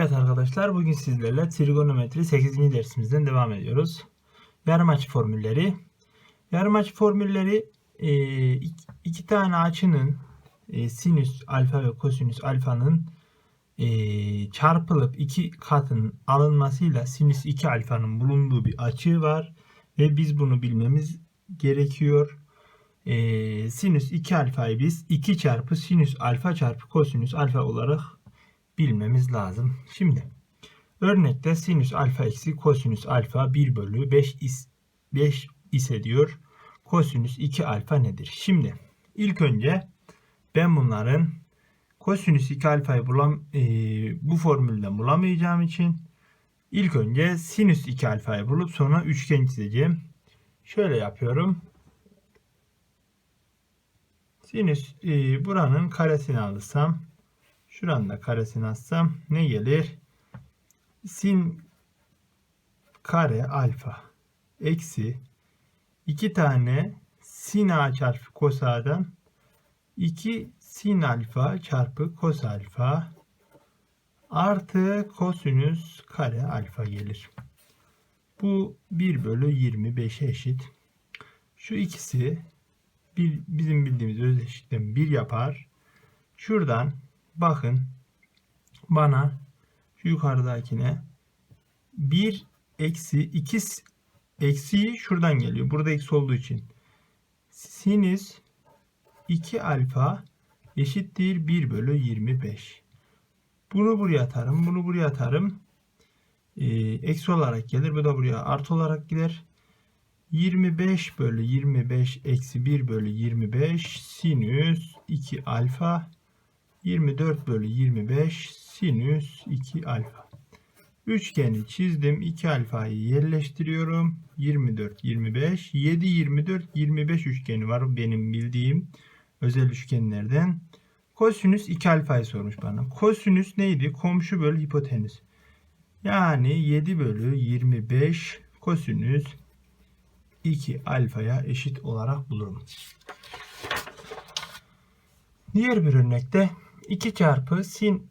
Evet arkadaşlar bugün sizlerle trigonometri 8. dersimizden devam ediyoruz. Yarım açı formülleri. Yarım açı formülleri e, iki, tane açının e, sinüs alfa ve kosinüs alfanın e, çarpılıp iki katının alınmasıyla sinüs 2 alfanın bulunduğu bir açı var. Ve biz bunu bilmemiz gerekiyor. Sinüs 2 alfayı biz 2 çarpı sinüs alfa çarpı kosinüs alfa olarak bilmemiz lazım. Şimdi örnekte sinüs alfa eksi kosinüs alfa 1 bölü 5 is, 5 ise diyor. Kosinüs 2 alfa nedir? Şimdi ilk önce ben bunların kosinüs 2 alfayı bulam e, bu formülden bulamayacağım için ilk önce sinüs 2 alfayı bulup sonra üçgen çizeceğim. Şöyle yapıyorum. Sinüs e, buranın karesini alırsam Şuranın da karesini atsam ne gelir? Sin kare alfa eksi 2 tane sin a çarpı kos a'dan 2 sin alfa çarpı kos alfa artı kosinüs kare alfa gelir. Bu 1 bölü 25'e eşit. Şu ikisi bir, bizim bildiğimiz özdeşlikten 1 yapar. Şuradan bakın bana şu yukarıdakine 1 eksi 2 eksiği şuradan geliyor. Burada eksi olduğu için. Sinüs 2 alfa eşittir 1 bölü 25. Bunu buraya atarım. Bunu buraya atarım. Ee, eksi olarak gelir. Bu da buraya artı olarak gider. 25 bölü 25 eksi 1 bölü 25 sinüs 2 alfa 24 bölü 25 sinüs 2 alfa. Üçgeni çizdim. 2 alfayı yerleştiriyorum. 24, 25, 7, 24, 25 üçgeni var benim bildiğim özel üçgenlerden. Kosinüs 2 alfayı sormuş bana. Kosinüs neydi? Komşu bölü hipotenüs. Yani 7 bölü 25 kosinüs 2 alfaya eşit olarak bulurum. Diğer bir örnekte 2 çarpı sin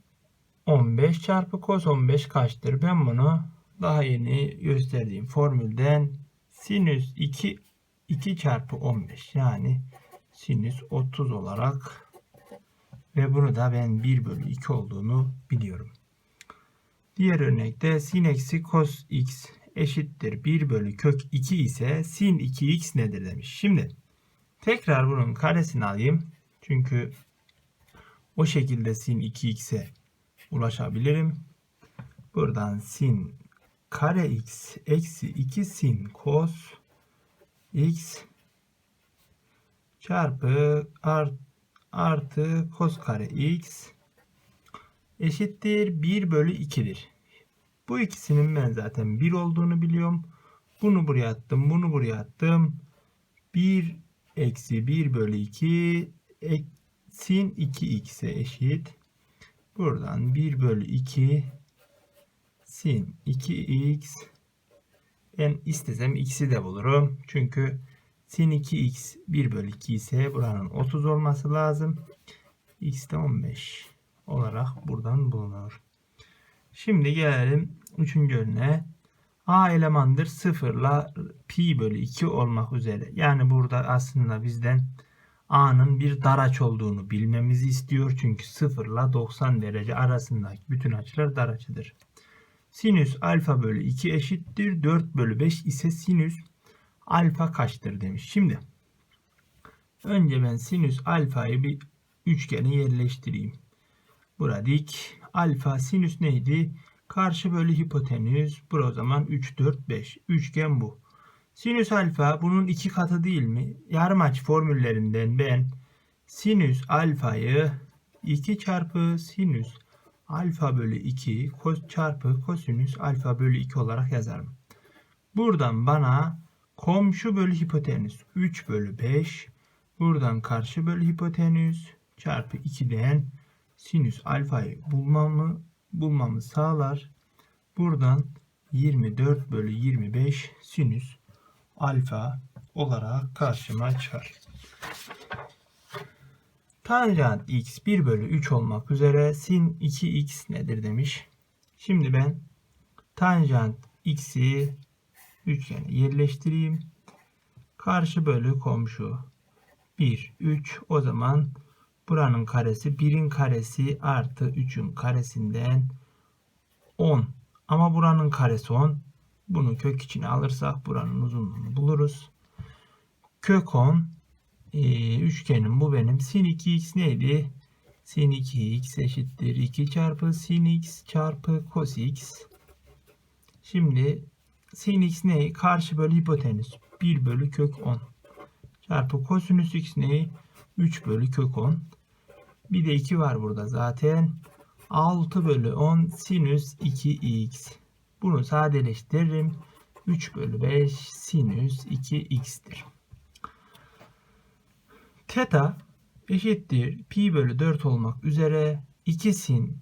15 çarpı cos 15 kaçtır? Ben bunu daha yeni gösterdiğim formülden sinüs 2 2 çarpı 15 yani sinüs 30 olarak ve bunu da ben 1 bölü 2 olduğunu biliyorum. Diğer örnekte sin eksi cos x eşittir 1 bölü kök 2 ise sin 2x nedir demiş. Şimdi tekrar bunun karesini alayım. Çünkü o şekilde sin 2x'e ulaşabilirim. Buradan sin kare x eksi 2 sin cos x çarpı art, artı cos kare x eşittir 1 bölü 2'dir. Bu ikisinin ben zaten 1 olduğunu biliyorum. Bunu buraya attım. Bunu buraya attım. 1 eksi 1 bölü 2 ek, sin 2x'e eşit. Buradan 1 bölü 2 sin 2x ben istesem x'i de bulurum. Çünkü sin 2x 1 bölü 2 ise buranın 30 olması lazım. x de 15 olarak buradan bulunur. Şimdi gelelim 3. örneğe. A elemandır 0 ile pi bölü 2 olmak üzere. Yani burada aslında bizden A'nın bir dar aç olduğunu bilmemizi istiyor. Çünkü 0 ile 90 derece arasındaki bütün açılar dar açıdır. Sinüs alfa bölü 2 eşittir. 4 bölü 5 ise sinüs alfa kaçtır demiş. Şimdi önce ben sinüs alfayı bir üçgene yerleştireyim. Burada dik. Alfa sinüs neydi? Karşı bölü hipotenüs. Bu o zaman 3, 4, 5. Üçgen bu. Sinüs alfa bunun iki katı değil mi? Yarım açı formüllerinden ben sinüs alfayı 2 çarpı sinüs alfa bölü 2 kos çarpı kosinüs alfa bölü 2 olarak yazarım. Buradan bana komşu bölü hipotenüs 3 bölü 5 buradan karşı bölü hipotenüs çarpı 2'den sinüs alfayı bulmamı bulmamı sağlar. Buradan 24 bölü 25 sinüs alfa olarak karşıma çıkar. Tanjant x 1 bölü 3 olmak üzere sin 2x nedir demiş. Şimdi ben tanjant x'i üçgene yerleştireyim. Karşı bölü komşu 1, 3 o zaman buranın karesi 1'in karesi artı 3'ün karesinden 10. Ama buranın karesi 10. Bunu kök içine alırsak buranın uzunluğunu buluruz. Kök 10 ee, üçgenim bu benim. Sin 2x neydi? Sin 2x eşittir 2 çarpı sin x çarpı cos x. Şimdi sin x ne? Karşı bölü hipotenüs. 1 bölü kök 10. Çarpı kosinüs x ne? 3 bölü kök 10. Bir de 2 var burada zaten. 6 bölü 10 sinüs 2x. Bunu sadeleştiririm. 3 bölü 5 sinüs 2x'tir. Teta eşittir pi bölü 4 olmak üzere 2 sin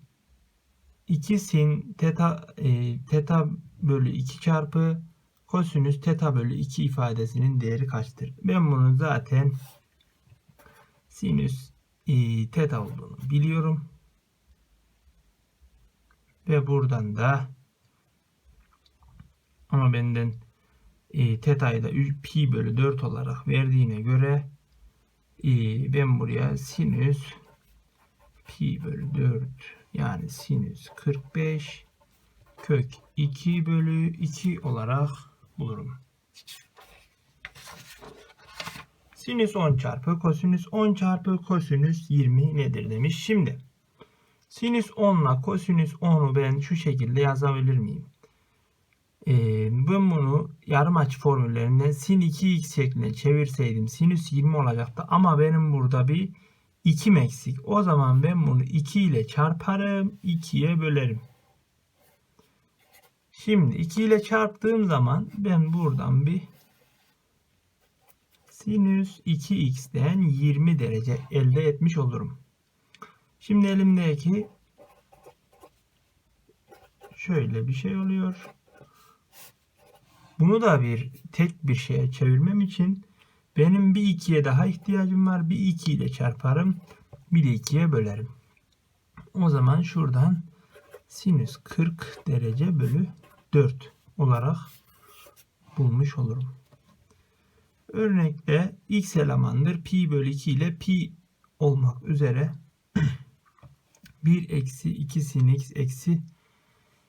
2 sin teta e, teta bölü 2 çarpı kosinüs teta bölü 2 ifadesinin değeri kaçtır? Ben bunun zaten sinüs e, teta olduğunu biliyorum. Ve buradan da ama benden e, teta'yı da pi bölü 4 olarak verdiğine göre e, ben buraya sinüs pi bölü 4 yani sinüs 45 kök 2 bölü 2 olarak bulurum. Sinüs 10 çarpı kosinüs 10 çarpı kosinüs 20 nedir demiş. Şimdi sinüs 10 ile kosinüs 10'u ben şu şekilde yazabilir miyim? Ee, ben bunu yarım açı formüllerinden sin 2x şeklinde çevirseydim sinüs 20 olacaktı. Ama benim burada bir 2 eksik. O zaman ben bunu 2 ile çarparım. 2'ye bölerim. Şimdi 2 ile çarptığım zaman ben buradan bir sinüs 2x'ten 20 derece elde etmiş olurum. Şimdi elimdeki şöyle bir şey oluyor. Bunu da bir tek bir şeye çevirmem için benim bir ikiye daha ihtiyacım var. Bir 2 ile çarparım. Bir de 2'ye bölerim. O zaman şuradan sinüs 40 derece bölü 4 olarak bulmuş olurum. Örnekte x elemandır. Pi bölü 2 ile pi olmak üzere 1 eksi 2 sin x eksi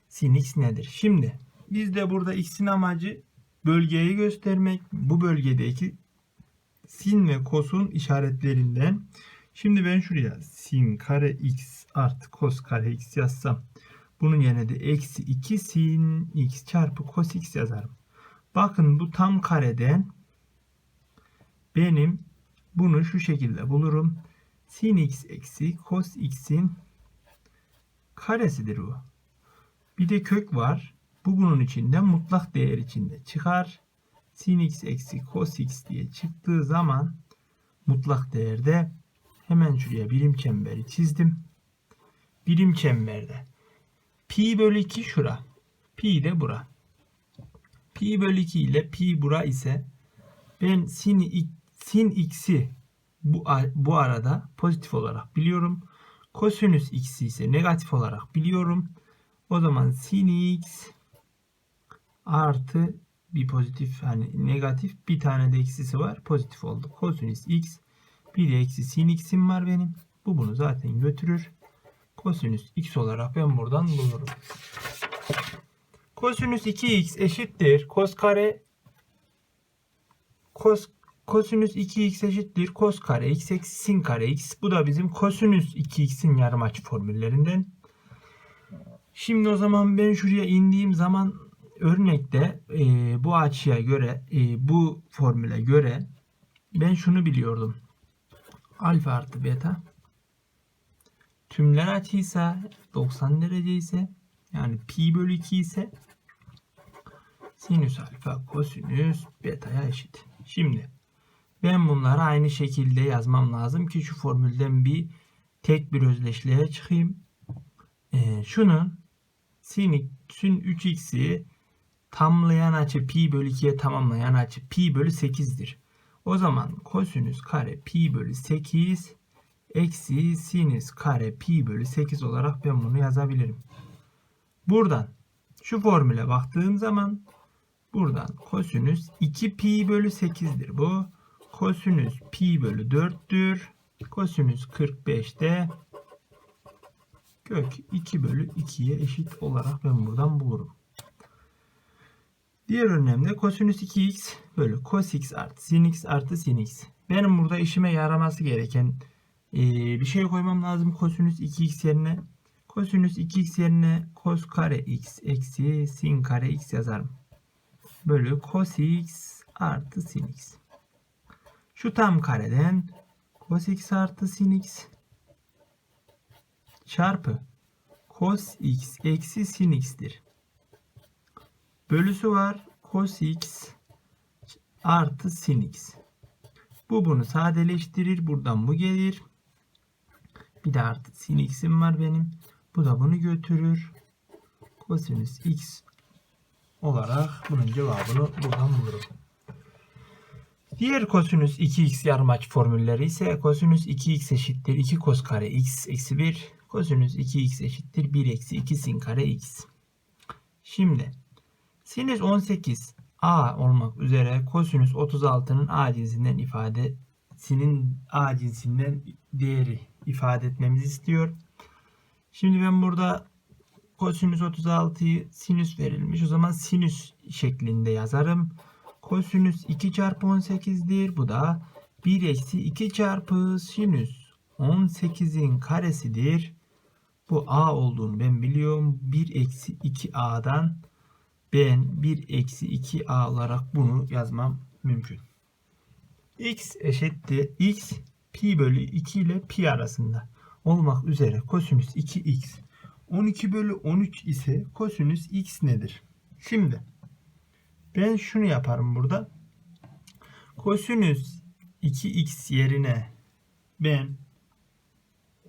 sin x nedir? Şimdi bizde burada x'in amacı bölgeyi göstermek. Bu bölgedeki sin ve kosun işaretlerinden. Şimdi ben şuraya sin kare x artı kos kare x yazsam bunun yerine de eksi 2 sin x çarpı cos x yazarım. Bakın bu tam kareden benim bunu şu şekilde bulurum. Sin x eksi cos x'in karesidir bu. Bir de kök var. Bu bunun içinde mutlak değer içinde çıkar. Sin x eksi cos x diye çıktığı zaman mutlak değerde hemen şuraya birim çemberi çizdim. Birim çemberde pi bölü 2 şura. Pi de bura. Pi bölü 2 ile pi bura ise ben sin, sin x'i bu, bu arada pozitif olarak biliyorum. Kosinüs x'i ise negatif olarak biliyorum. O zaman sin x artı bir pozitif hani negatif bir tane de eksisi var. Pozitif oldu. Kosinüs x bir de eksi sin x'im var benim. Bu bunu zaten götürür. Kosinüs x olarak ben buradan bulurum. Kosinüs 2x eşittir. Kos kare kos kosinüs 2x eşittir. Kos kare x eksi sin kare x. Bu da bizim kosinüs 2x'in yarım açı formüllerinden. Şimdi o zaman ben şuraya indiğim zaman örnekte e, bu açıya göre e, bu formüle göre ben şunu biliyordum. Alfa artı beta tümler açıysa 90 derece ise yani pi bölü 2 ise sinüs alfa kosinüs beta'ya eşit. Şimdi ben bunları aynı şekilde yazmam lazım ki şu formülden bir tek bir özdeşliğe çıkayım. Ee, şunun sin, sin 3x'i tamlayan açı pi bölü 2'ye tamamlayan açı pi bölü 8'dir. O zaman kosinüs kare pi bölü 8 eksi sinüs kare pi bölü 8 olarak ben bunu yazabilirim. Buradan şu formüle baktığım zaman buradan kosinüs 2 pi bölü 8'dir bu. Kosinüs pi bölü 4'tür. Kosinüs 45 de kök 2 bölü 2'ye eşit olarak ben buradan bulurum. Diğer örneğimde kosinüs 2x bölü cos x artı sin x artı sin x. Benim burada işime yaraması gereken e, bir şey koymam lazım kosinüs 2x yerine. Kosinüs 2x yerine cos kare x eksi sin kare x yazarım. Bölü cos x artı sin x. Şu tam kareden cos x artı sin x çarpı cos x eksi sin x'tir. Bölüsü var cos x artı sin x. Bu bunu sadeleştirir. Buradan bu gelir. Bir de artı sin x'im var benim. Bu da bunu götürür. Kosinüs x olarak bunun cevabını buradan bulurum. Diğer kosinüs 2x yarmaç formülleri ise kosinüs 2x eşittir 2 kos kare x eksi 1. Kosinüs 2x eşittir 1 eksi 2 sin kare x. Şimdi sinüs 18 a olmak üzere kosinüs 36'nın a cinsinden ifade sinin a cinsinden değeri ifade etmemizi istiyor. Şimdi ben burada kosinüs 36'yı sinüs verilmiş. O zaman sinüs şeklinde yazarım. Kosinüs 2 çarpı 18'dir. Bu da 1 eksi 2 çarpı sinüs 18'in karesidir. Bu a olduğunu ben biliyorum. 1 eksi 2a'dan ben 1 eksi 2a olarak bunu yazmam mümkün. x eşittir x pi bölü 2 ile pi arasında olmak üzere kosinüs 2x 12 bölü 13 ise kosinüs x nedir? Şimdi ben şunu yaparım burada. Kosinüs 2x yerine ben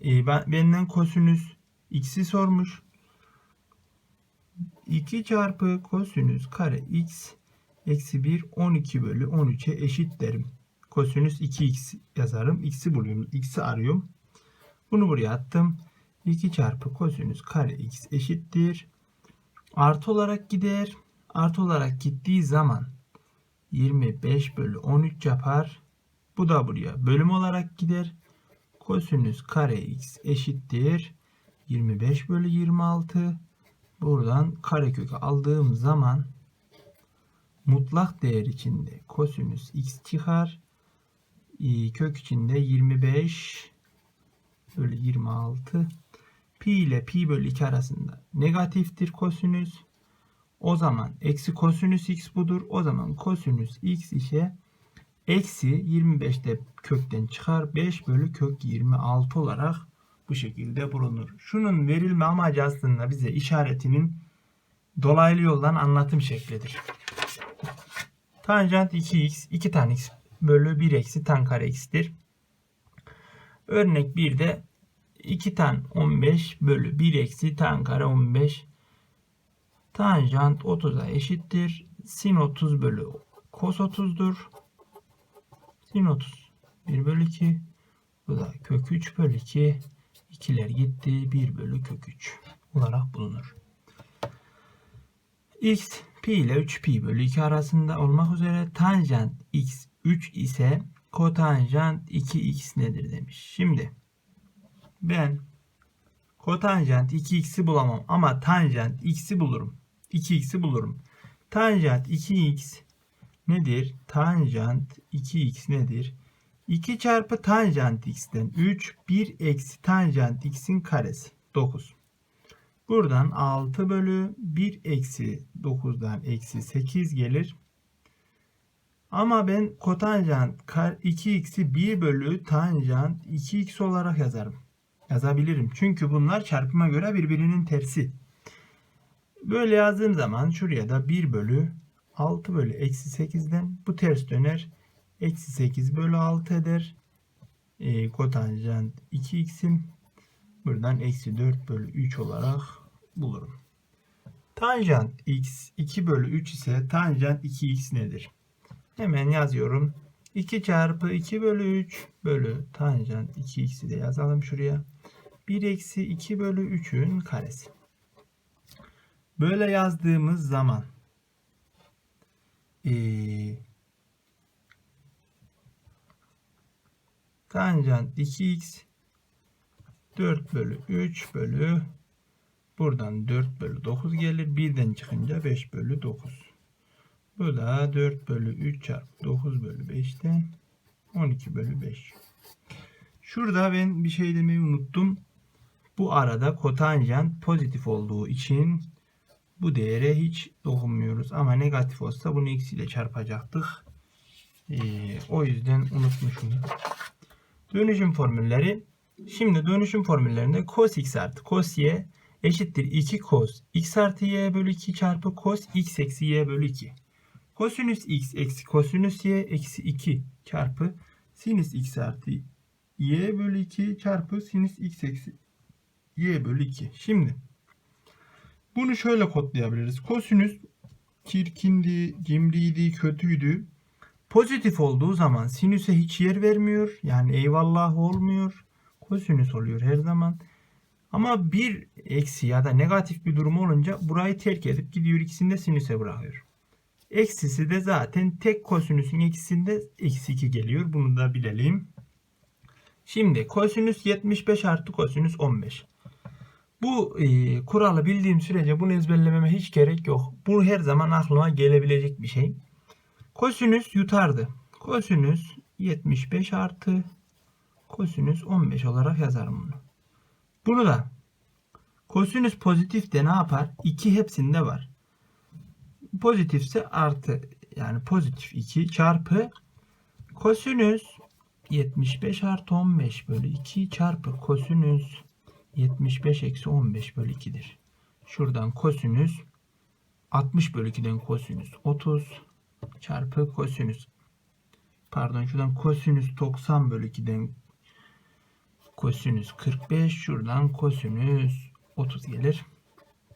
e, ben benden kosinüs x'i sormuş. 2 çarpı kosinüs kare x eksi 1 12 bölü 13'e eşit derim. Kosinüs 2x yazarım. X'i buluyorum. X'i arıyorum. Bunu buraya attım. 2 çarpı kosinüs kare x eşittir. Artı olarak gider. Artı olarak gittiği zaman 25 bölü 13 yapar. Bu da buraya bölüm olarak gider. Kosinüs kare x eşittir. 25 bölü 26. Buradan karekökü aldığım zaman mutlak değer içinde kosinüs x çıkar. Kök içinde 25 bölü 26 pi ile pi bölü 2 arasında negatiftir kosinüs. O zaman eksi kosinüs x budur. O zaman kosinüs x işe eksi 25'te kökten çıkar. 5 bölü kök 26 olarak bu şekilde bulunur. Şunun verilme amacı aslında bize işaretinin dolaylı yoldan anlatım şeklidir. Tanjant 2x 2 tan x bölü 1 eksi tan kare x'tir. Örnek 1'de 2 tan 15 bölü 1 eksi tan kare 15 tanjant 30'a eşittir. Sin 30 bölü kos 30'dur. Sin 30 1 bölü 2 bu da kök 3 bölü 2 2'ler gitti 1 bölü kök 3 olarak bulunur. x pi ile 3 pi bölü 2 arasında olmak üzere tanjant x 3 ise kotanjant 2x nedir demiş. Şimdi ben kotanjant 2x'i bulamam ama tanjant x'i bulurum. 2x'i bulurum. Tanjant 2x nedir? Tanjant 2x nedir? 2 çarpı tanjant x'ten 3 1 eksi tanjant x'in karesi 9. Buradan 6 bölü 1 eksi 9'dan eksi 8 gelir. Ama ben kotanjant 2x'i 1 bölü tanjant 2x olarak yazarım. Yazabilirim. Çünkü bunlar çarpıma göre birbirinin tersi. Böyle yazdığım zaman şuraya da 1 bölü 6 bölü eksi 8'den bu ters döner. Eksi 8 bölü 6 eder. E, kotanjant 2x'im. Buradan eksi 4 bölü 3 olarak bulurum. Tanjant x 2 bölü 3 ise tanjant 2x nedir? Hemen yazıyorum. 2 çarpı 2 bölü 3 bölü tanjant 2x'i de yazalım şuraya. 1 eksi 2 bölü 3'ün karesi. Böyle yazdığımız zaman eee tanjant 2x 4 bölü 3 bölü buradan 4 bölü 9 gelir. Birden çıkınca 5 bölü 9. Bu da 4 bölü 3 çarpı 9 bölü 5'ten 12 bölü 5. Şurada ben bir şey demeyi unuttum. Bu arada kotanjant pozitif olduğu için bu değere hiç dokunmuyoruz. Ama negatif olsa bunu x ile çarpacaktık. Ee, o yüzden unutmuşum. Dönüşüm formülleri. Şimdi dönüşüm formüllerinde cos x artı cos y eşittir 2 cos x artı y bölü 2 çarpı cos x eksi y bölü 2. Kosinüs x eksi kosinüs y eksi 2 çarpı sinüs x artı y bölü 2 çarpı sinüs x eksi y bölü 2. Şimdi bunu şöyle kodlayabiliriz. Kosinüs çirkindi, cimriydi, kötüydü. Pozitif olduğu zaman sinüse hiç yer vermiyor. Yani eyvallah olmuyor. Kosinüs oluyor her zaman. Ama bir eksi ya da negatif bir durum olunca burayı terk edip gidiyor ikisini de sinüse bırakıyor. Eksisi de zaten tek kosinüsün ikisinde eksi 2 geliyor. Bunu da bilelim. Şimdi kosinüs 75 artı kosinüs 15. Bu e, kuralı bildiğim sürece bunu ezberlememe hiç gerek yok. Bu her zaman aklıma gelebilecek bir şey. Kosinüs yutardı. Kosinüs 75 artı kosinüs 15 olarak yazarım bunu. Bunu da kosinüs pozitif de ne yapar? 2 hepsinde var. Pozitifse artı yani pozitif 2 çarpı kosinüs 75 artı 15 bölü 2 çarpı kosinüs 75 eksi 15 bölü 2'dir. Şuradan kosinüs 60 bölü 2'den kosinüs 30 çarpı kosinüs pardon şuradan kosinüs 90 bölü 2'den kosinüs 45 şuradan kosinüs 30 gelir.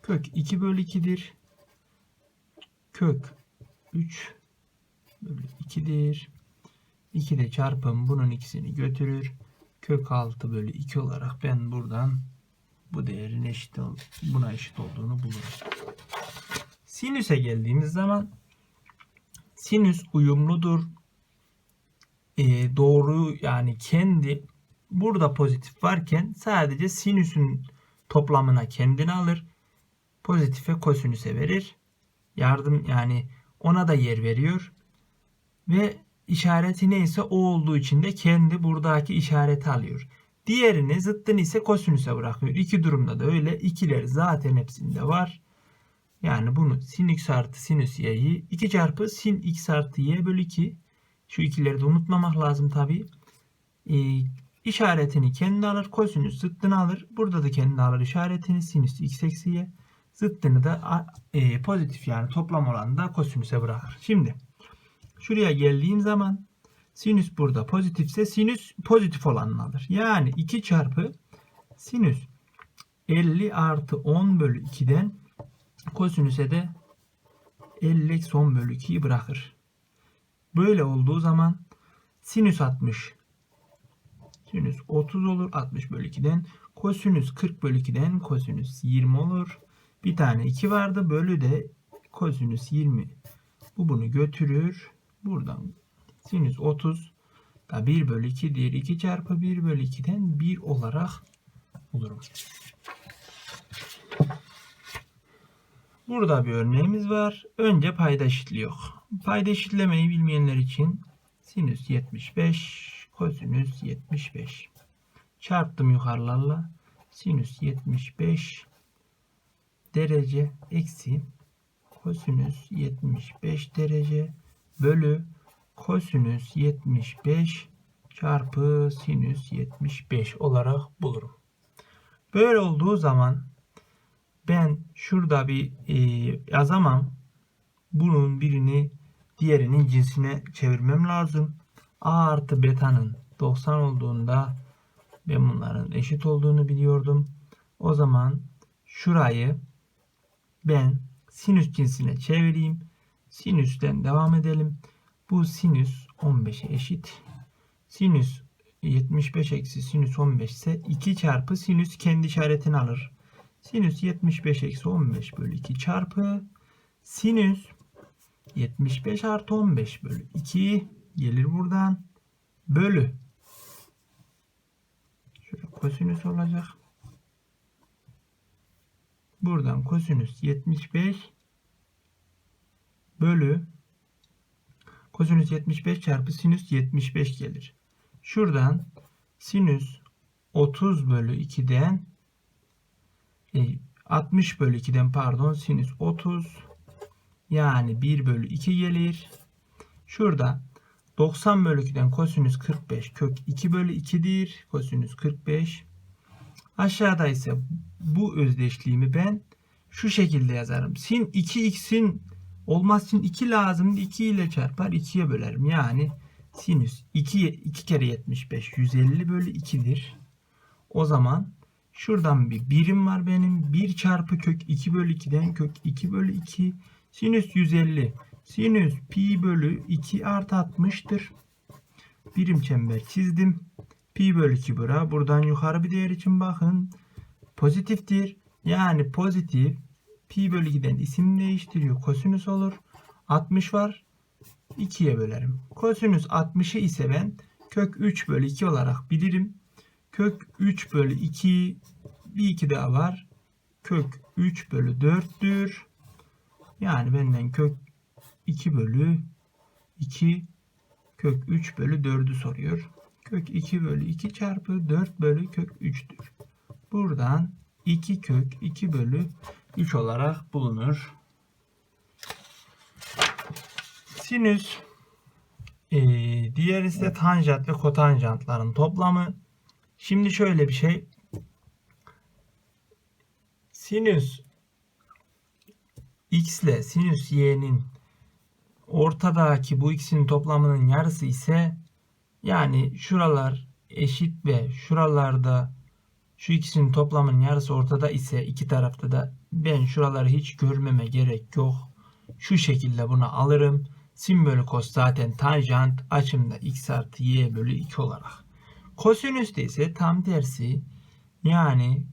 Kök 2 bölü 2'dir. Kök 3 bölü 2'dir. 2 de çarpım bunun ikisini götürür. Kök 6 bölü 2 olarak ben buradan bu değerin eşit buna eşit olduğunu bulurum. Sinüse geldiğimiz zaman sinüs uyumludur. Ee, doğru yani kendi burada pozitif varken sadece sinüsün toplamına kendini alır. Pozitife kosinüse verir. Yardım yani ona da yer veriyor. Ve işareti neyse o olduğu için de kendi buradaki işareti alıyor. Diğerini zıttını ise kosinüse bırakıyor. İki durumda da öyle. İkiler zaten hepsinde var. Yani bunu sin x artı sinüs y'yi 2 çarpı sin x artı y bölü 2. Şu ikileri de unutmamak lazım tabi. Ee, işaretini kendi alır. Kosinüs zıttını alır. Burada da kendi alır işaretini. Sinüs x eksi y. Zıttını da e, pozitif yani toplam olan da kosinüse bırakır. Şimdi şuraya geldiğim zaman sinüs burada pozitifse sinüs pozitif olanını alır. Yani 2 çarpı sinüs 50 artı 10 bölü 2'den kosinüse de 50 eksi 10 bölü 2'yi bırakır. Böyle olduğu zaman sinüs 60 sinüs 30 olur 60 bölü 2'den kosinüs 40 bölü 2'den kosinüs 20 olur. Bir tane 2 vardı bölü de kosinüs 20 bu bunu götürür. Buradan sinüs 30 da 1 bölü 2 diğer 2 çarpı 1 bölü 2'den 1 olarak bulurum. Burada bir örneğimiz var. Önce payda eşitliği. Payda eşitlemeyi bilmeyenler için sinüs 75 kosinüs 75 çarptım yukarılarla sinüs 75 derece eksi kosinüs 75 derece bölü kosinüs 75 çarpı sinüs 75 olarak bulurum. Böyle olduğu zaman şurada bir e, yazamam. Bunun birini diğerinin cinsine çevirmem lazım. A artı beta'nın 90 olduğunda ben bunların eşit olduğunu biliyordum. O zaman şurayı ben sinüs cinsine çevireyim. Sinüsten devam edelim. Bu sinüs 15'e eşit. Sinüs 75 eksi sinüs 15 ise 2 çarpı sinüs kendi işaretini alır. Sinüs 75 eksi 15 bölü 2 çarpı sinüs 75 artı 15 bölü 2 gelir buradan bölü şöyle kosinüs olacak. Buradan kosinüs 75 bölü kosinüs 75 çarpı sinüs 75 gelir. Şuradan sinüs 30 bölü 2'den e, 60 bölü 2'den pardon sinüs 30 yani 1 bölü 2 gelir. Şurada 90 bölü 2'den kosinüs 45 kök 2 bölü 2'dir. Kosinüs 45. Aşağıda ise bu özdeşliğimi ben şu şekilde yazarım. Sin 2x'in olmaz sin 2 lazım. 2 ile çarpar 2'ye bölerim. Yani sinüs 2, 2 kere 75 150 bölü 2'dir. O zaman şuradan bir birim var benim. 1 çarpı kök 2 bölü 2'den kök 2 bölü 2 sinüs 150 sinüs pi bölü 2 artı 60'tır. Birim çember çizdim. Pi bölü 2 bura. Buradan yukarı bir değer için bakın. Pozitiftir. Yani pozitif pi bölü 2'den isim değiştiriyor. Kosinüs olur. 60 var. 2'ye bölerim. Kosinüs 60'ı ise ben kök 3 bölü 2 olarak bilirim. Kök 3 bölü 2 bir 2 daha var. Kök 3 bölü 4'tür. Yani benden kök 2 bölü 2 kök 3 bölü 4'ü soruyor. Kök 2 bölü 2 çarpı 4 bölü kök 3'tür. Buradan 2 kök 2 bölü 3 olarak bulunur. Sinüs ee, diğer ise tanjant ve kotanjantların toplamı. Şimdi şöyle bir şey. Sinüs x ile sinüs y'nin ortadaki bu ikisinin toplamının yarısı ise yani şuralar eşit ve şuralarda şu ikisinin toplamının yarısı ortada ise iki tarafta da ben şuraları hiç görmeme gerek yok. Şu şekilde bunu alırım. Sin bölü kos zaten tanjant açımda x artı y bölü 2 olarak. Kosinüste ise tam tersi. Yani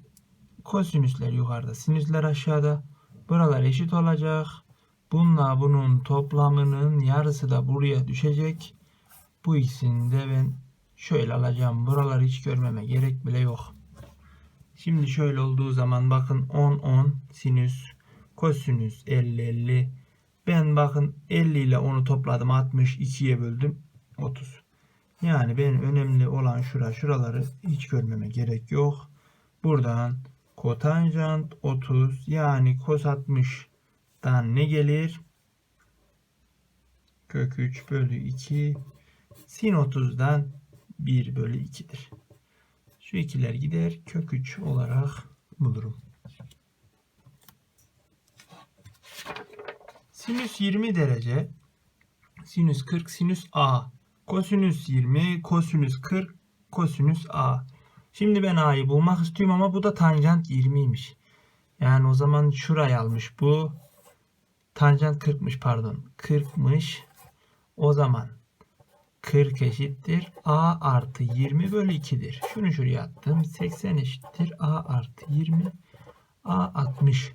kosinüsler yukarıda sinüsler aşağıda. Buralar eşit olacak. Bununla bunun toplamının yarısı da buraya düşecek. Bu ikisini de ben şöyle alacağım. Buraları hiç görmeme gerek bile yok. Şimdi şöyle olduğu zaman bakın 10 10 sinüs kosinüs 50 50 ben bakın 50 ile 10'u topladım 62'ye böldüm 30. Yani benim önemli olan şura şuraları hiç görmeme gerek yok. Buradan kotanjant 30 yani kos 60'dan ne gelir? Kök 3 bölü 2 sin 30'dan 1 bölü 2'dir. Şu ikiler gider kök 3 olarak bulurum. Sinüs 20 derece, sinüs 40, sinüs A. Kosinüs 20, kosinüs 40, kosinüs A. Şimdi ben A'yı bulmak istiyorum ama bu da tanjant 20'ymiş. Yani o zaman şurayı almış bu. Tanjant 40'mış pardon. 40'mış. O zaman 40 eşittir. A artı 20 bölü 2'dir. Şunu şuraya attım. 80 eşittir. A artı 20. A 60.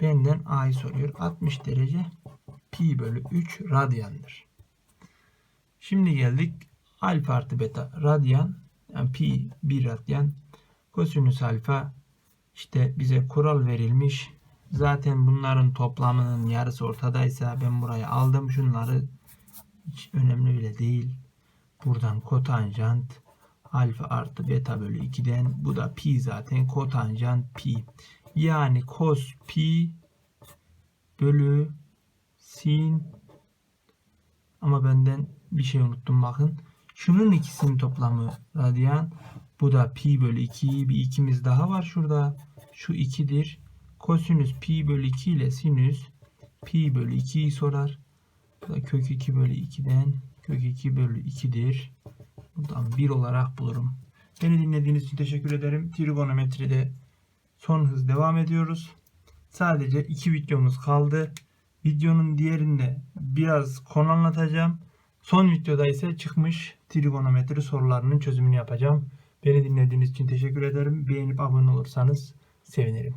Benden A'yı soruyor. 60 derece pi bölü 3 radyandır. Şimdi geldik alfa artı beta radyan. Yani pi 1 radyan. Kosinüs alfa işte bize kural verilmiş. Zaten bunların toplamının yarısı ortadaysa ben buraya aldım. Şunları hiç önemli bile değil. Buradan kotanjant alfa artı beta bölü 2'den bu da pi zaten kotanjant pi. Yani cos pi bölü sin ama benden bir şey unuttum bakın. Şunun ikisinin toplamı radyan. Bu da pi bölü 2. Bir ikimiz daha var şurada. Şu 2'dir. Kosinüs pi bölü 2 ile sinüs pi bölü 2'yi sorar. Bu da kök 2 bölü 2'den kök 2 bölü 2'dir. Buradan 1 olarak bulurum. Beni dinlediğiniz için teşekkür ederim. Trigonometride son hız devam ediyoruz. Sadece iki videomuz kaldı. Videonun diğerinde biraz konu anlatacağım. Son videoda ise çıkmış trigonometri sorularının çözümünü yapacağım. Beni dinlediğiniz için teşekkür ederim. Beğenip abone olursanız sevinirim.